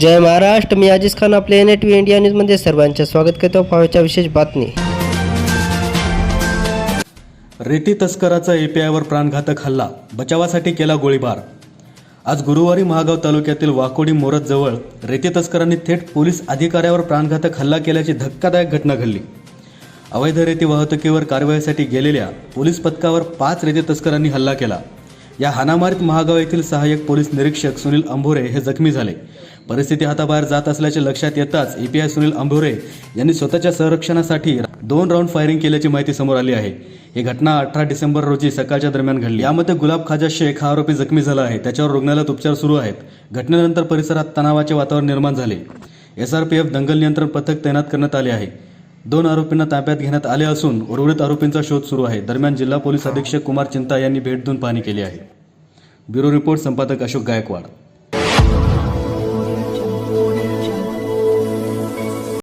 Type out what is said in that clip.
जय महाराष्ट्र मी अजिज खान आपले N T India न्यूजमध्ये सर्वांचे स्वागत करतो. पाहायच्या विशेष बातमी. रेती तस्कराचा एपीआयवर प्राणघातक हल्ला बचावासाठी केला गोळीबार. आज गुरुवारी महागाव तालुक्यातील वाकोडी मोरजजवळ रेती तस्करांनी थेट पोलीस अधिकाऱ्यावर प्राणघातक हल्ला केल्याची धक्कादायक घटना घडली. अवैध रेती वाहतुकीवर कारवाईसाठी गेलेल्या पोलीस पथकावर पाच रेती तस्करांनी हल्ला केला. या हानामारीत महागाव येथील सहाय्यक पोलीस निरीक्षक सुनील अंभोरे हे जखमी झाले. परिस्थिती हाताबाहेर जात असल्याचे लक्षात येताच ईपीआय सुनील अंभोरे यांनी स्वतःच्या संरक्षणासाठी दोन राऊंड फायरिंग केल्याची माहिती समोर आली आहे. ही घटना अठरा डिसेंबर रोजी सकाळच्या दरम्यान घडली. यामध्ये गुलाब खाजा शेख हा आरोपी जखमी झाला आहे. त्याच्यावर रुग्णालयात उपचार सुरू आहेत. घटनेनंतर परिसरात तणावाचे वातावरण निर्माण झाले. एसआरपीएफ दंगल नियंत्रण पथक तैनात करण्यात आले आहे. दोन आरोपींना ताब्यात घेण्यात आले असून उर्वरित आरोपींचा शोध सुरू आहे. दरम्यान जिल्हा पोलीस अधीक्षक कुमार चिंता यांनी भेट देऊन पाहणी केली आहे. ब्युरो रिपोर्ट संपादक अशोक गायकवाड.